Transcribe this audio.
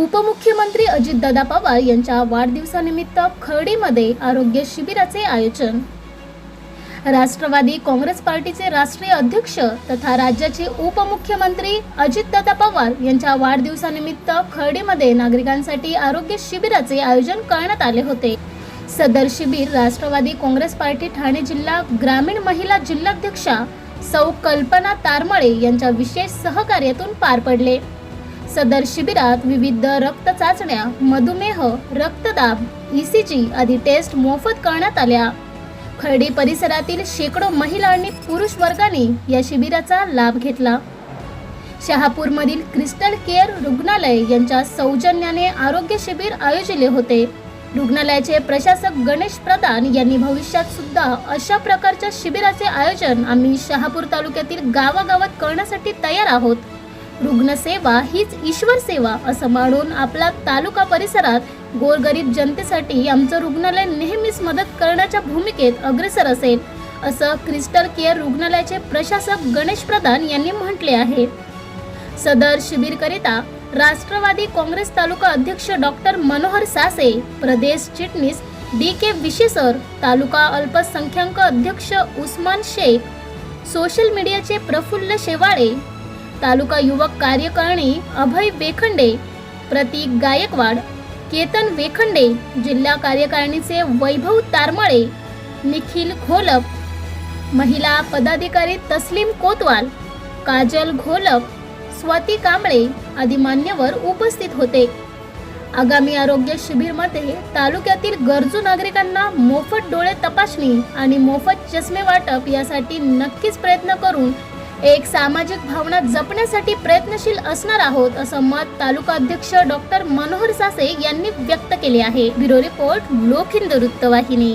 उपमुख्यमंत्री अजितदादा पवार यांच्या वाढदिवसानिमित्त खर्डीमध्ये आरोग्य शिबिराचे आयोजन. राष्ट्रवादी काँग्रेस पार्टीचे राष्ट्रीय अध्यक्ष तथा राज्याचे उपमुख्यमंत्री अजितदादा पवार यांच्या वाढदिवसानिमित्त खर्डीमध्ये नागरिकांसाठी आरोग्य शिबिराचे आयोजन करण्यात आले होते. सदर शिबिर राष्ट्रवादी काँग्रेस पार्टी ठाणे जिल्हा ग्रामीण महिला जिल्हाध्यक्षा सौ कल्पना तारमळे यांच्या विशेष सहकार्यातून पार पडले. सदर शिबिरात विविध रक्त चाचण्या मधुमेह रक्तदाब ईसीजी आदी टेस्ट मोफत करण्यात आल्या. खर्डी परिसरातील शेकडो महिला आणि पुरुष वर्गाने या शिबिराचा लाभ घेतला. शहापूरमधील क्रिस्टल केअर रुग्णालय यांच्या सौजन्याने आरोग्य शिबिर आयोजिले होते. रुग्णालयाचे प्रशासक गणेश प्रधान यांनी भविष्यात सुद्धा अशा प्रकारच्या शिबिराचे आयोजन आम्ही शहापूर तालुक्यातील गावागावात करण्यासाठी तयार आहोत. रुग्णसेवा हीच ईश्वर सेवा असं मानून आपला तालुका परिसरात गोरगरीब जनतेसाठी आमचं रुग्णालय नेहमीच मदत करण्याच्या भूमिकेत अग्रेसर असेल असं क्रिस्टल केअर रुग्णालयाचे प्रशासक गणेश प्रधान यांनी म्हटले आहे. सदर शिबिरकरिता राष्ट्रवादी काँग्रेस तालुका अध्यक्ष डॉक्टर मनोहर सासे प्रदेश चिटणीस डी के विशेसर तालुका अल्पसंख्याक अध्यक्ष उस्मान शेख सोशल मीडियाचे प्रफुल्ल शेवाळे तालुका युवक कार्यकारिणी अभय वेखंडे प्रतीक गायकवाड केतन वेखंडे जिल्हा कार्यकारिणीचे वैभव तारमळे निखिल घोलप महिला पदाधिकारी तस्लीम कोतवाल काजल घोलप स्वाती कांबळे आदी मान्यवर उपस्थित होते. आगामी आरोग्य शिबिरमध्ये तालुक्यातील गरजू नागरिकांना मोफत डोळे तपासणी आणि मोफत चष्मे वाटप यासाठी नक्कीच प्रयत्न करून एक सामाजिक भावना जपण्यासाठी प्रयत्नशील असणार आहोत असं मत तालुका अध्यक्ष डॉक्टर मनोहर सासे यांनी व्यक्त केले आहे. ब्युरो रिपोर्ट लोक हिंद वृत्तवाहिनी.